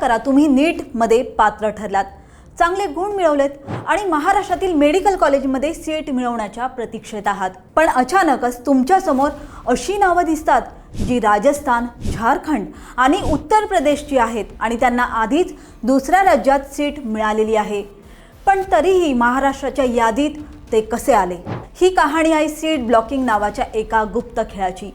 करा तुम्ही नीटमध्ये पात्र ठरलात. चांगले गुण मिळवलेत आणि महाराष्ट्रातील मेडिकल कॉलेजमध्ये सीट मिळवण्याच्या प्रतीक्षेत आहात. पण अचानकच तुमच्यासमोर अशी नावं दिसतात जी राजस्थान झारखंड आणि उत्तर प्रदेशची आहेत आणि त्यांना आधीच दुसऱ्या राज्यात सीट मिळालेली आहे. पण तरीही महाराष्ट्राच्या यादीत ते कसे आले? ही कहाणी आहे सीट ब्लॉकिंग नावाच्या एका गुप्त खेळाची.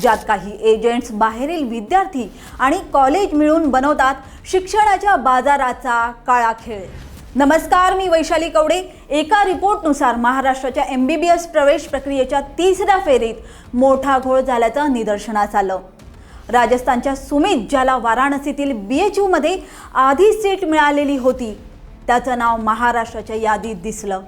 ज्यात काही एजंट्स बाहेरील विद्यार्थी आणि कॉलेज मिळून बनवतात शिक्षणाच्या बाजाराचा काळा खेळ. नमस्कार मी वैशाली कवडे. एका रिपोर्टनुसार महाराष्ट्राच्या एम बी बी एस प्रवेश प्रक्रियेच्या तिसऱ्या फेरीत मोठा घोळ झाल्याचं निदर्शनास आलं. राजस्थानच्या सुमित ज्याला वाराणसीतील बी एच यूमध्ये आधी सीट मिळालेली होती त्याचं नाव महाराष्ट्राच्या यादीत दिसलं.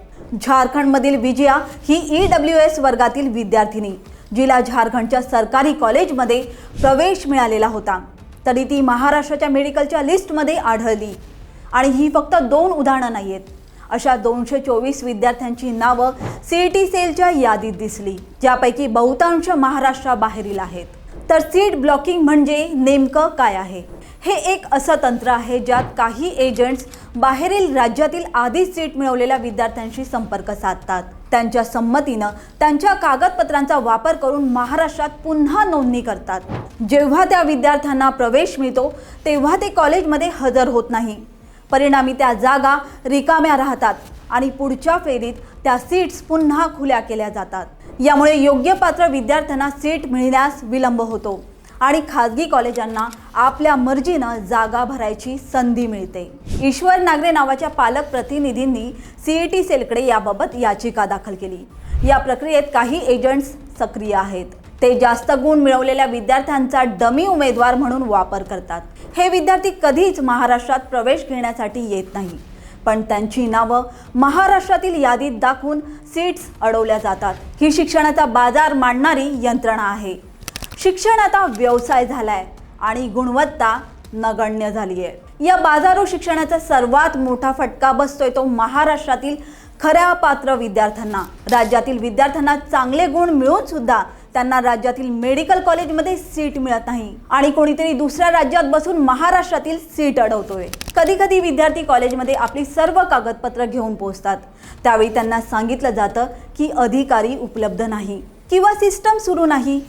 झारखंडमधील विजया ही ई डब्ल्यू एस वर्गातील विद्यार्थिनी. जिला झारखंडच्या सरकारी कॉलेजमध्ये प्रवेश मिळालेला होता. तरी ती महाराष्ट्राच्या मेडिकलच्या लिस्टमध्ये आढळली. आणि ही फक्त दोन उदाहरणं नाही आहेत अशा दोनशे चोवीस विद्यार्थ्यांची नावं सी ई टी सेलच्या यादीत दिसली ज्यापैकी बहुतांश महाराष्ट्राबाहेरील आहेत. तर सीट ब्लॉकिंग म्हणजे नेमकं काय आहे? हे एक असं तंत्र आहे ज्यात काही एजंट्स बाहेरील राज्यातील आधीच सीट मिळवलेल्या विद्यार्थ्यांशी संपर्क साधतात. त्यांच्या संमतीनं त्यांच्या कागदपत्रांचा वापर करून महाराष्ट्रात पुन्हा नोंदणी करतात. जेव्हा त्या विद्यार्थ्यांना प्रवेश मिळतो तेव्हा ते कॉलेजमध्ये हजर होत नाही. परिणामी त्या जागा रिकाम्या राहतात आणि पुढच्या फेरीत त्या सीट्स पुन्हा खुल्या केल्या जातात. यामुळे योग्य पात्र विद्यार्थ्यांना सीट मिळण्यास विलंब होतो. आणि खाजगी कॉलेजांना आपल्या मर्जीनं जागा भरायची संधी मिळते. ईश्वर नागरे नावाच्या पालक प्रतिनिधींनी सीईटी सेलकडे याबाबत याचिका दाखल केली. या प्रक्रियेत काही एजंट्स सक्रिय आहेत. ते जास्त गुण मिळवलेल्या विद्यार्थ्यांचा डमी उमेदवार म्हणून वापर करतात. हे विद्यार्थी कधीच महाराष्ट्रात प्रवेश घेण्यासाठी येत नाही. पण त्यांची नावं महाराष्ट्रातील यादीत दाखवून सीट्स अडवल्या जातात. ही शिक्षणाचा बाजार मांडणारी यंत्रणा आहे. शिक्षण आता व्यवसाय झालाय आणि गुणवत्ता नगण्य झाली आहे या बाजारू शिक्षणाचा सर्वात मोठा फटका बसतोय तो महाराष्ट्रातील खऱ्या पात्र विद्यार्थ्यांना. राज्यातील विद्यार्थ्यांना चांगले गुण मिळून सुद्धा त्यांना राज्यातील मेडिकल कॉलेजमध्ये सीट मिळत नाही. आणि कोणीतरी दुसऱ्या राज्यात बसून महाराष्ट्रातील सीट अडवतोय. कधी कधी विद्यार्थी कॉलेजमध्ये आपली सर्व कागदपत्र घेऊन पोहोचतात. त्यावेळी त्यांना सांगितलं जातं की अधिकारी उपलब्ध नाही किंवा सिस्टम सुरू नाही.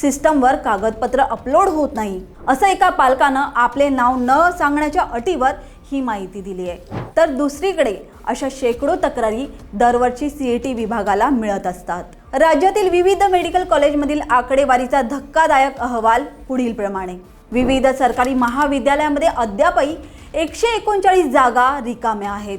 सिस्टमवर कागदपत्र अपलोड होत नाही असं एका पालकानं आपले नाव न सांगण्याच्या अटीवर ही माहिती दिली आहे. तर दुसरीकडे अशा शेकडो तक्रारी दरवर्षी सी ई टी विभागाला मिळत असतात. राज्यातील विविध मेडिकल कॉलेजमधील आकडेवारीचा धक्कादायक अहवाल पुढीलप्रमाणे विविध सरकारी महाविद्यालयामध्ये अद्यापही एकशे एकोणचाळीस जागा रिकाम्या आहेत.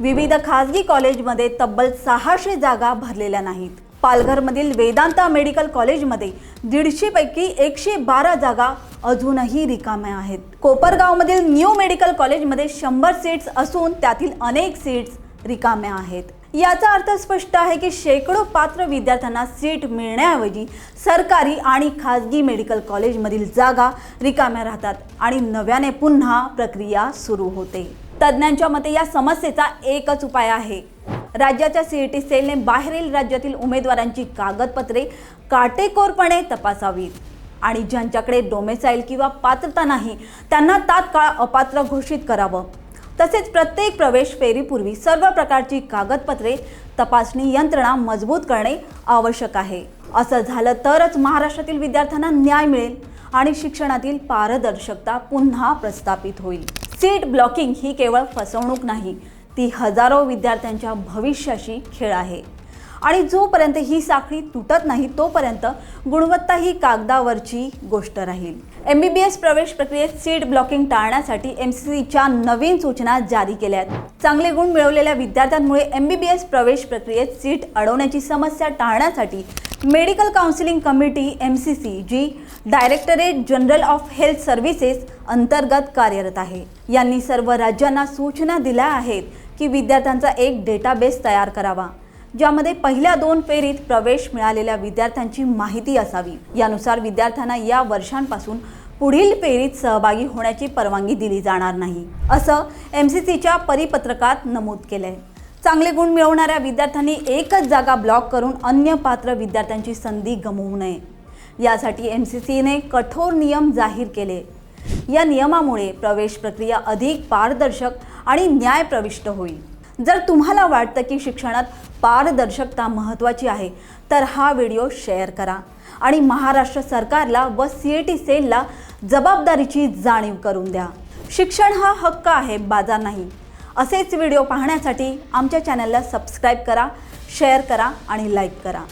विविध खाजगी कॉलेजमध्ये तब्बल सहाशे जागा भरलेल्या नाहीत. पालघरमधील वेदांता मेडिकल कॉलेजमध्ये दीडशेपैकी एकशे बारा जागा अजूनही रिकाम्या आहेत. कोपरगावमधील न्यू मेडिकल कॉलेजमध्ये शंभर सीट्स असून त्यातील अनेक सीट्स रिकाम्या आहेत. याचा अर्थ स्पष्ट आहे की शेकडो पात्र विद्यार्थ्यांना सीट मिळण्याऐवजी सरकारी आणि खाजगी मेडिकल कॉलेजमधील जागा रिकाम्या राहतात आणि नव्याने पुन्हा प्रक्रिया सुरू होते. तज्ज्ञांच्या मते या समस्येचा एकच उपाय आहे. राज्याच्या सी ई टी सेलने बाहेरील राज्यातील उमेदवारांची कागदपत्रे काटेकोरपणे तपासावीत आणि ज्यांच्याकडे डोमेसाईल किंवा पात्रता नाही त्यांना तात्काळ अपात्र घोषित करावं. तसेच प्रत्येक प्रवेश फेरीपूर्वी सर्व प्रकारची कागदपत्रे तपासणी यंत्रणा मजबूत करणे आवश्यक आहे. असं झालं तरच महाराष्ट्रातील विद्यार्थ्यांना न्याय मिळेल आणि शिक्षणातील पारदर्शकता पुन्हा प्रस्थापित होईल. सीट ब्लॉकिंग ही केवळ फसवणूक नाही ती हजारो विद्यार्थ्यांच्या भविष्याशी खेळ आहे. आणि जोपर्यंत ही साखळी तुटत नाही तोपर्यंत गुणवत्ता ही कागदावरची गोष्ट राहील. एम बी बी एस प्रवेश प्रक्रियेत सीट ब्लॉकिंग टाळण्यासाठी एम सी सीच्या नवीन सूचना जारी केल्या आहेत. चांगले गुण मिळवलेल्या विद्यार्थ्यांमुळे एम बी बी एस प्रवेश प्रक्रियेत सीट अडवण्याची समस्या टाळण्यासाठी medical counselling committee M C C G directorate general of health services अंतर्गत कार्यरत आहे. यांनी सर्व राज्यांना सूचना दिल्या आहेत की विद्यार्थ्यांचा एक डेटाबेस तयार करावा ज्यामध्ये पहिल्या दोन फेरीत प्रवेश मिळालेल्या विद्यार्थ्यांची माहिती असावी. यानुसार विद्यार्थ्यांना या वर्षांपासून पुढील फेरीत सहभागी होण्याची परवानगी दिली जाणार नाही असं एम सी सीच्या परिपत्रकात नमूद केलंय. चांगले गुण मिळवणाऱ्या विद्यार्थ्यांनी एकच जागा ब्लॉक करून अन्य पात्र विद्यार्थ्यांची संधी गमवू नये. यासाठी एम सी सीने कठोर नियम जाहीर केले. या नियमामुळे प्रवेश प्रक्रिया अधिक पारदर्शक आणि न्याय प्रविष्ट होईल. जर तुम्हाला वाटतं की शिक्षणात पारदर्शकता महत्त्वाची आहे तर हा व्हिडिओ शेअर करा आणि महाराष्ट्र सरकारला व सी ए टी सेलला जबाबदारीची जाणीव करून द्या. शिक्षण हा हक्क आहे बाजार नाही. असेच व्हिडिओ पाहण्यासाठी आमच्या चॅनलला सबस्क्राईब करा शेअर करा आणि लाईक करा.